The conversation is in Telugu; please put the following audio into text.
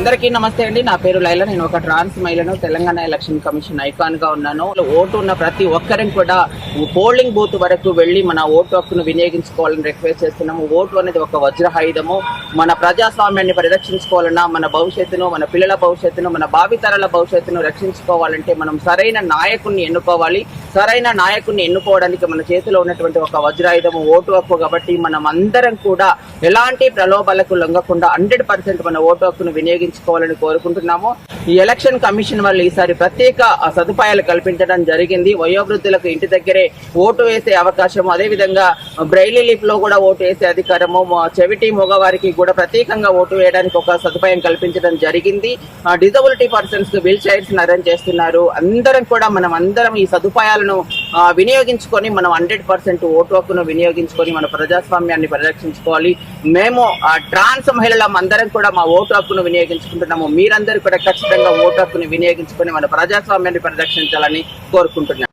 అందరికీ నమస్తే అండి. నా పేరు లైల. నేను ఒక ట్రాన్స్ మహిళను తెలంగాణ ఎలక్షన్ కమిషన్ ఐకాన్గా ఉన్నాను. ఓటు ఉన్న ప్రతి ఒక్కరిని కూడా పోలింగ్ బూత్ వరకు వెళ్ళి మన ఓటు హక్కును వినియోగించుకోవాలని రిక్వెస్ట్ చేస్తున్నాము. ఓటు అనేది ఒక వజ్రహాయుధము. మన ప్రజాస్వామ్యాన్ని పరిరక్షించుకోవాలన్నా మన భవిష్యత్తును మన పిల్లల భవిష్యత్తును మన భావితరాల భవిష్యత్తును రక్షించుకోవాలంటే మనం సరైన నాయకుడిని ఎన్నుకోవాలి. సరైన నాయకుడిని ఎన్నుకోవడానికి మన చేతిలో ఉన్నటువంటి ఒక వజ్రాయుధము ఓటు హక్కు కాబట్టి మనం అందరం కూడా ఎలాంటి ప్రలోభాలకు లొంగకుండా హండ్రెడ్ పర్సెంట్ మన ఓటు హక్కును వినియోగించుకోవాలని కోరుకుంటున్నాము. ఈ ఎలక్షన్ కమిషన్ వల్ల ఈసారి ప్రత్యేక సదుపాయాలు కల్పించడం జరిగింది. వయోవృద్ధులకు ఇంటి దగ్గరే ఓటు వేసే అవకాశం అదేవిధంగా బ్రైలీ లిప్లో కూడా ఓటు వేసే అధికారము చెవిటి మగవారికి కూడా ప్రత్యేకంగా ఓటు వేయడానికి ఒక సదుపాయం కల్పించడం జరిగింది. Disability persons wheel chairs arrange చేస్తున్నారు. అందరం కూడా మనం అందరం ఈ సదుపాయాలను వినియోగించుకొని మనం హండ్రెడ్ పర్సెంట్ ఓటు హక్కును వినియోగించుకొని మన ప్రజాస్వామ్యాన్ని పరిరక్షించుకోవాలి. మేము ట్రాన్స్ మహిళలం అందరం కూడా మా ఓటు హక్కును వినియోగించుకుంటున్నాము మీరందరూ కూడా ఖచ్చితంగా ఓటు హక్కును వినియోగించుకొని మన ప్రజాస్వామ్యాన్ని పరిరక్షించాలని కోరుకుంటున్నాను